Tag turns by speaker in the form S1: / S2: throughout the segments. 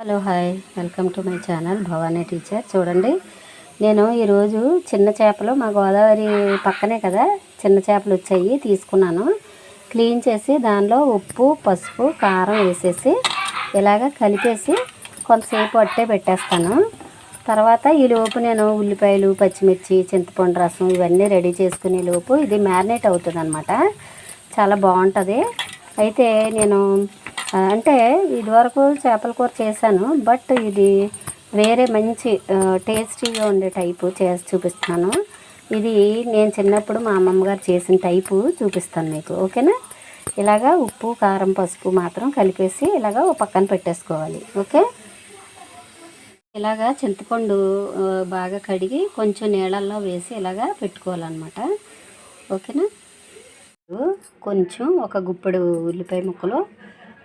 S1: Hello hi. Welcome to my channel Bhavani teacher. చూడండి నేను ఈరోజు చిన్న చేపలు మా గోదావరి పక్కనే కదా చిన్న చేపలు వచ్చాయి తీసుకున్నాను. క్లీన్ చేసి దానిలో ఉప్పు పసుపు కారం వేసేసి ఇలాగ కలిపేసి కొంతసేపు అట్టే పెట్టేస్తాను. తర్వాత ఈ లోపు నేను ఉల్లిపాయలు పచ్చిమిర్చి చింతపండు రసం ఇవన్నీ రెడీ చేసుకునే లోపు ఇది మ్యారినేట్ అవుతుంది చాలా బాగుంటుంది. అయితే నేను అంటే ఇదివరకు చేపల కూర చేశాను బట్ ఇది వేరే మంచి టేస్టీగా ఉండే టైపు చేసి చూపిస్తాను. ఇది నేను చిన్నప్పుడు మా అమ్మమ్మ గారు చేసిన టైపు చూపిస్తాను మీకు ఓకేనా? ఇలాగా ఉప్పు కారం పసుపు మాత్రం కలిపేసి ఇలాగా పక్కన పెట్టేసుకోవాలి ఓకే? ఇలాగా చింతపండు బాగా కడిగి కొంచెం నీళ్ళల్లో వేసి ఇలాగా పెట్టుకోవాలన్నమాట ఓకేనా? కొంచెం ఒక గుప్పెడు ఉల్లిపాయ ముక్కలు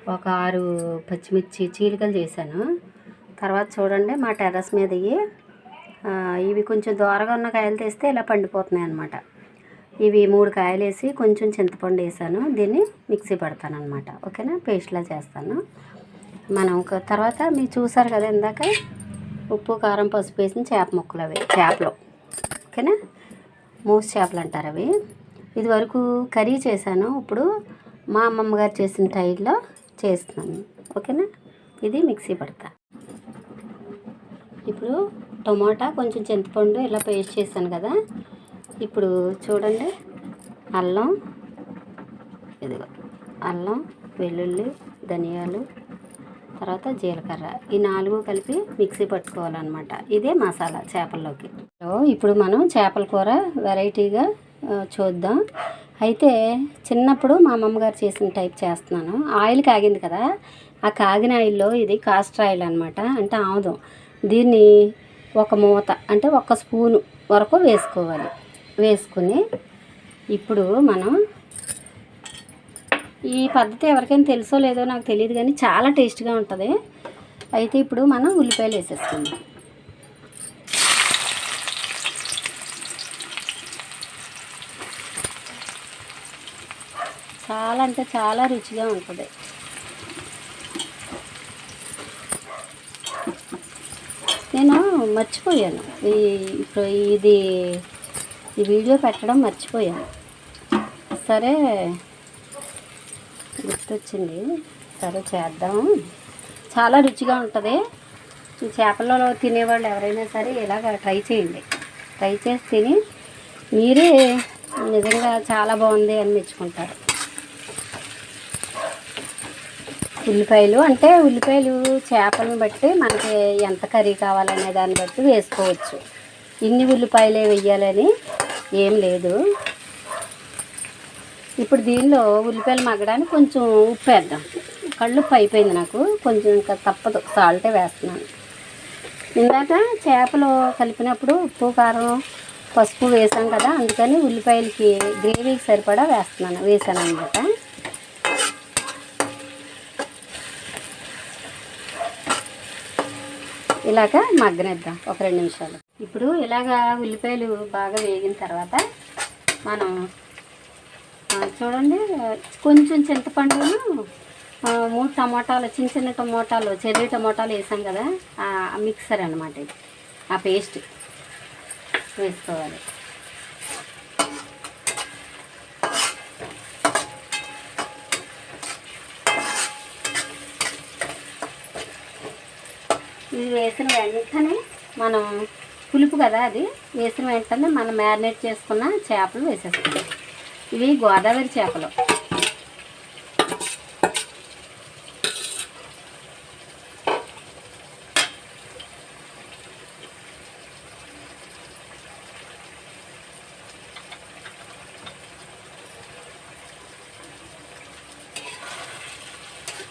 S1: ఒక ఆరు పచ్చిమిర్చి చీలికలు చేశాను. తర్వాత చూడండి మా టెర్రస్ మీద ఇవి కొంచెం దూరగా ఉన్న కాయలు తీస్తే ఇలా పండిపోతున్నాయి అన్నమాట. ఇవి మూడు కాయలు వేసి కొంచెం చింతపండు వేసాను. దీన్ని మిక్సీ పడతాను అనమాట ఓకేనా? పేస్ట్లా చేస్తాను. మనం ఒక తర్వాత మీరు చూసారు కదా ఇందాక? ఉప్పు కారం పసుపు వేసిన చేప ముక్కలు అవి. చేపలు. ఓకేనా? మూసి చేపలు అంటారు అవి. ఇది వరకు కర్రీ చేశాను. ఇప్పుడు మా అమ్మమ్మ గారు చేసిన టైల్లో చేస్తున్నాను ఓకేనా? ఇది మిక్సీ పడతా. ఇప్పుడు టొమాటా కొంచెం చింతపండు ఇలా పేస్ట్ చేశాను కదా. ఇప్పుడు చూడండి. అల్లం ఇదిగో అల్లం వెల్లుల్లి ధనియాలు తర్వాత జీలకర్ర. ఈ నాలుగు కలిపి మిక్సీ పట్టుకోవాలన్నమాట. ఇదే మసాలా చేపల్లోకి. ఇప్పుడు మనం చేపల కూర వెరైటీగా చూద్దాం. అయితే చిన్నప్పుడు మా అమ్మమ్మగారు చేసిన టైప్ చేస్తున్నాను. ఆయిల్ కాగింది కదా ఆ కాగిన ఆయిల్లో ఇది కాస్టర్ ఆయిల్ అనమాట అంటే ఆముదం. దీన్ని ఒక మూత అంటే ఒక స్పూను వరకు వేసుకోవాలి. వేసుకుని ఇప్పుడు మనం ఈ పద్ధతి ఎవరికైనా తెలుసో లేదో నాకు తెలియదు కానీ చాలా టేస్ట్గా ఉంటుంది. అయితే ఇప్పుడు మనం ఉల్లిపాయలు వేసేసుకుందాం. చాలా అంటే చాలా రుచిగా ఉంటుంది. నేను మర్చిపోయాను. ఈ ఇప్పుడు ఇది ఈ వీడియో పెట్టడం మర్చిపోయాను. సరే గుర్తొచ్చింది. సరే చేద్దాం. చాలా రుచిగా ఉంటుంది. ఈ చేపలలో తినేవాళ్ళు ఎవరైనా సరే ఇలాగ ట్రై చేయండి. ట్రై చేసి తిని మీరే నిజంగా చాలా బాగుంది అని మెచ్చుకుంటారు. ఉల్లిపాయలు అంటే ఉల్లిపాయలు చేపలను బట్టి మనకి ఎంత కర్రీ కావాలనే దాన్ని బట్టి వేసుకోవచ్చు. ఇన్ని ఉల్లిపాయలే వేయాలని ఏం లేదు. ఇప్పుడు దీనిలో ఉల్లిపాయలు మగ్గడానికి కొంచెం ఉప్పు వేద్దాం. కళ్ళు ఉప్పు అయిపోయింది నాకు. కొంచెం ఇంకా తప్పదు. సాల్టే వేస్తున్నాను. ఇందాక చేపలు కలిపినప్పుడు ఉప్పు కారం పసుపు వేసాం కదా అందుకని ఉల్లిపాయలకి గ్రేవీకి సరిపడా వేస్తున్నాను. వేసాను అనమాట ఇలాగ మగ్గనిద్దాం. ఒక రెండు నిమిషాలు. ఇప్పుడు ఇలాగ ఉల్లిపాయలు బాగా వేగిన తర్వాత మనం చూడండి కొంచెం చింతపండును మూడు టమోటాలు చిన్న చిన్న టమోటాలు చెర్రీ టమోటాలు వేసాం కదా ఆ మిక్సర్ అనమాట ఇది. ఆ పేస్ట్ వేసుకోవాలి. ఇది వేసిన వెంటనే మనం పులుపు కదా అది వేసిన వెంటనే మనం మ్యారినేట్ చేసుకున్న చేపలు వేసేస్తాం ఇవి గోదావరి చేపలు.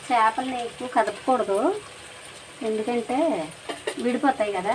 S1: చేపల్ని ఎక్కువ కదపకూడదు. ఎందుకంటే విడిపోతాయి కదా.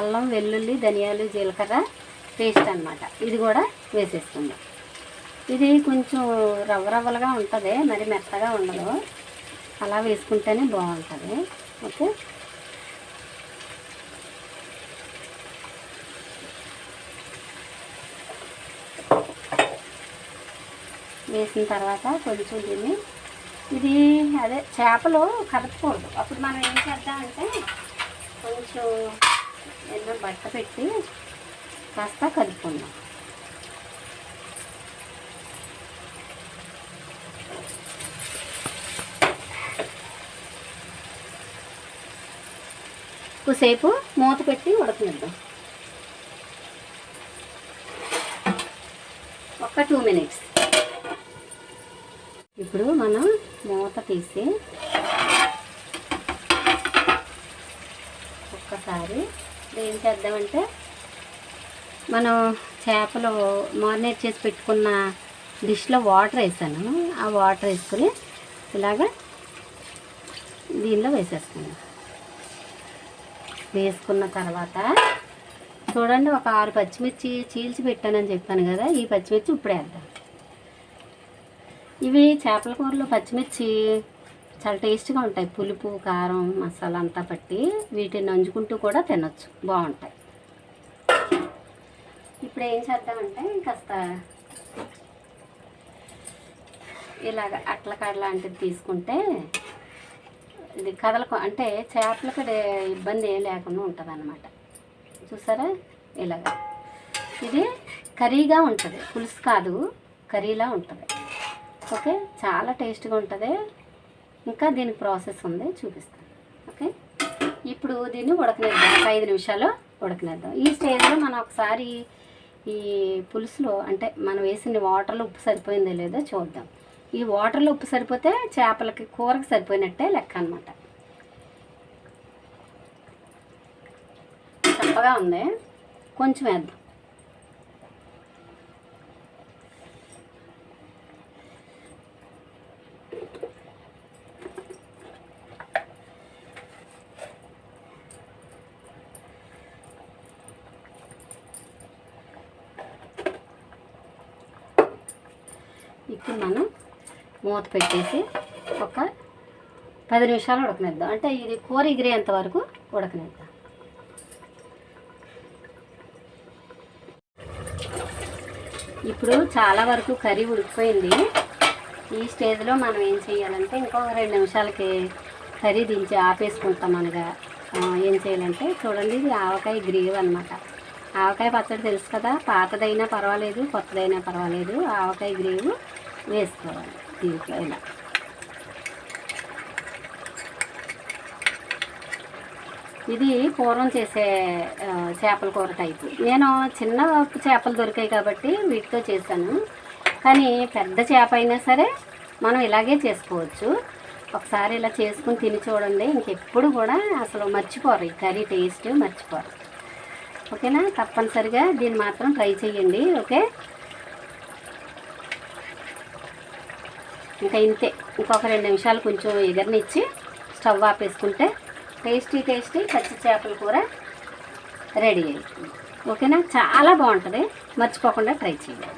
S1: అల్లం వెల్లుల్లి ధనియాలు జీలకర్ర పేస్ట్ అన్నమాట. ఇది కూడా వేసేస్తుంది ఇది కొంచెం రవ్వ రవ్వలుగా ఉంటుంది మరి మెత్తగా ఉండదు. అలా వేసుకుంటేనే బాగుంటుంది. ఓకే? వేసిన తర్వాత కొంచెం దీన్ని ఇది అదే చేపలు కదపకూడదు అప్పుడు మనం ఏం చేద్దామంటే కొంచెం ఎన్నో బట్ట పెట్టి కాస్త కలుపుకుందాం. కొద్దిసేపు మూత పెట్టి ఉడకనిద్దాం. ఒక టూ మినిట్స్. ఇప్పుడు మనం మూత తీసి ఒక్కసారి ఏం చేద్దామంటే మనం చేపలు మారినేట్ చేసి పెట్టుకున్న డిష్లో వాటర్ వేసాను. ఆ వాటర్ వేసుకుని ఇలాగా దీనిలో వేసేస్తాను వేసుకున్న తర్వాత చూడండి ఒక ఆరు పచ్చిమిర్చి చీల్చి పెట్టానని చెప్పాను కదా ఈ పచ్చిమిర్చి ఇప్పుడు వేద్దాం. ఇవి చేపల కూరలో పచ్చిమిర్చి చాలా టేస్ట్గా ఉంటాయి. పులుపు కారం మసాలా అంతా పట్టి వీటిని నంజుకుంటూ కూడా తినొచ్చు. బాగుంటాయి. ఇప్పుడు ఏం చేద్దామంటే కాస్త ఇలాగ అట్లకాడ లాంటిది తీసుకుంటే ఇది కదలకు అంటే చేపలకి ఇబ్బంది ఏం లేకుండా ఉంటుంది అనమాట చూసారా? ఇలాగ. ఇది కర్రీగా ఉంటుంది. పులుసు కాదు కర్రీలా ఉంటుంది. ఓకే? చాలా టేస్ట్గా ఉంటుంది. ఇంకా దీనికి ప్రాసెస్ ఉంది చూపిస్తాను. ఓకే? ఇప్పుడు దీన్ని ఉడకనేద్దాం. ఒక ఐదు నిమిషాలు ఉడకనేద్దాం. ఈ స్టేజ్లో మనం ఒకసారి ఈ పులుసులో అంటే మనం వేసిన వాటర్లో ఉప్పు సరిపోయిందో లేదో చూద్దాం. ఈ వాటర్లో ఉప్పు సరిపోతే చేపలకి కూరకి సరిపోయినట్టే లెక్క అనమాట చప్పగా ఉంది. కొంచెం వేద్దాం. ఇప్పుడు మనం మూత పెట్టేసి ఒక పది నిమిషాలు ఉడకనిద్దాం. అంటే ఇది కూర ఎగిరేంత వరకు ఉడకనిద్దాం. ఇప్పుడు చాలా వరకు కర్రీ ఉడికిపోయింది. ఈ స్టేజ్లో మనం ఏం చేయాలంటే ఇంకొక రెండు నిమిషాలకి కర్రీ దించి ఆపేసుకుంటాం అనగా ఏం చేయాలంటే చూడండి ఇది ఆవకాయ గ్రేవ్ అనమాట ఆవకాయ పచ్చడి తెలుసు కదా పాతదైనా పర్వాలేదు కొత్తదైనా పర్వాలేదు ఆవకాయ గ్రేవ్ వేసుకోవాలి దీంట్లో ఇలా ఇది పూర్వం చేసే చేపల కూర టైపు. నేను చిన్న చేపలు దొరికాయి కాబట్టి వీటితో చేశాను. కానీ పెద్ద చేప అయినా సరే మనం ఇలాగే చేసుకోవచ్చు. ఒకసారి ఇలా చేసుకుని తిని చూడండి. ఇంకెప్పుడు కూడా అసలు మర్చిపోరు. ఈ కర్రీ టేస్ట్ మర్చిపోరు. ఓకేనా? తప్పనిసరిగా దీన్ని మాత్రం ట్రై చేయండి. ఓకే? ఇంకా ఇంతే. ఇంకొక రెండు నిమిషాలు కొంచెం ఎగరనిచ్చి స్టవ్ ఆపేసుకుంటే టేస్టీ టేస్టీ పచ్చి చేపల కూర రెడీ అవుతుంది ఓకేనా? చాలా బాగుంటుంది. మర్చిపోకుండా ట్రై చేయండి.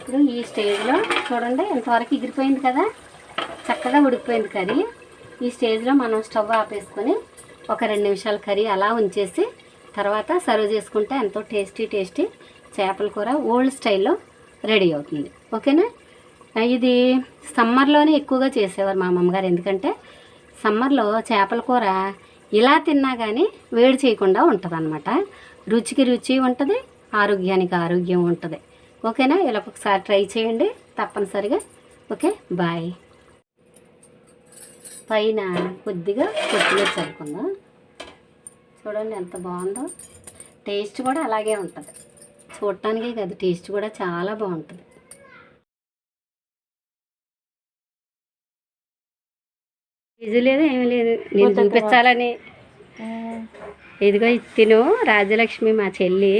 S1: ఇప్పుడు ఈ స్టేజ్లో చూడండి ఎంతవరకు ఎగిరిపోయింది కదా? చక్కగా ఉడికిపోయింది కర్రీ. ఈ స్టేజ్లో మనం స్టవ్ ఆపేసుకొని ఒక రెండు నిమిషాలు కర్రీ అలా ఉంచేసి తర్వాత సర్వ్ చేసుకుంటే ఎంతో టేస్టీ టేస్టీ చేపల కూర ఓల్డ్ స్టైల్లో రెడీ అవుతుంది. ఓకేనా? ఇది సమ్మర్లోనే ఎక్కువగా చేసేవారు మా అమ్మమ్మగారు ఎందుకంటే సమ్మర్లో చేపల కూర ఇలా తిన్నా కానీ వేడి చేయకుండా ఉంటుంది రుచికి రుచి ఉంటుంది ఆరోగ్యానికి ఆరోగ్యం ఉంటుంది. ఓకేనా? ఇలా ఒకసారి ట్రై చేయండి తప్పనిసరిగా. ఓకే? బాయ్. పైన కొద్దిగా కొత్తిమీర చల్లుకుందాం. చూడండి ఎంత బాగుందో. టేస్ట్ కూడా అలాగే ఉంటుంది. చూడటానికే కాదు టేస్ట్ కూడా చాలా బాగుంటుంది. ఇది లేదు ఏమీ లేదు. నేను చూపించాలని. ఇదిగో ఇది తిను రాజలక్ష్మి మా చెల్లి.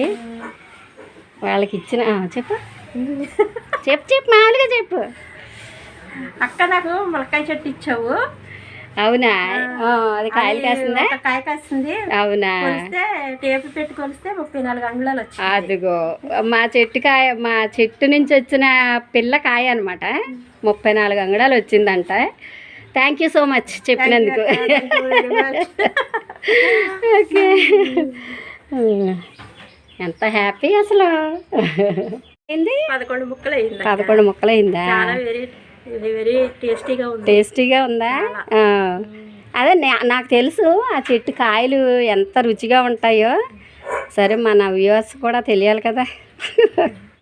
S1: వాళ్ళకి ఇచ్చిన చెప్పు. చెప్పు చెప్పు మామూలుగా చెప్పు.
S2: అక్క నాకు ములక్కాయ చెట్టు ఇచ్చావు.
S1: అవునా? అది కాయలు కాసిందా?
S2: కాయ కాసింది.
S1: అవునా?
S2: టేపు పెట్టి కొలిస్తే ముప్పై నాలుగు అంగుళాలు
S1: అదిగో మా చెట్టు కాయ మా చెట్టు నుంచి వచ్చిన పిల్ల కాయ అనమాట ముప్పై నాలుగు అంగడాలు వచ్చిందంట. థ్యాంక్ యూ సో మచ్ చెప్పినందుకు. ఓకే. ఎంత హ్యాపీ అసలు.
S2: పదకొండు ముక్కలు అయింది
S1: పదకొండు ముక్కలైందా
S2: చాలా వెరీ వెరీ టేస్టీగా ఉంది.
S1: టేస్టీగా ఉందా. అదే నాకు తెలుసు ఆ చెట్టు కాయలు ఎంత రుచిగా ఉంటాయో. సరే మన వ్యూవర్స్ కూడా తెలియాలి కదా.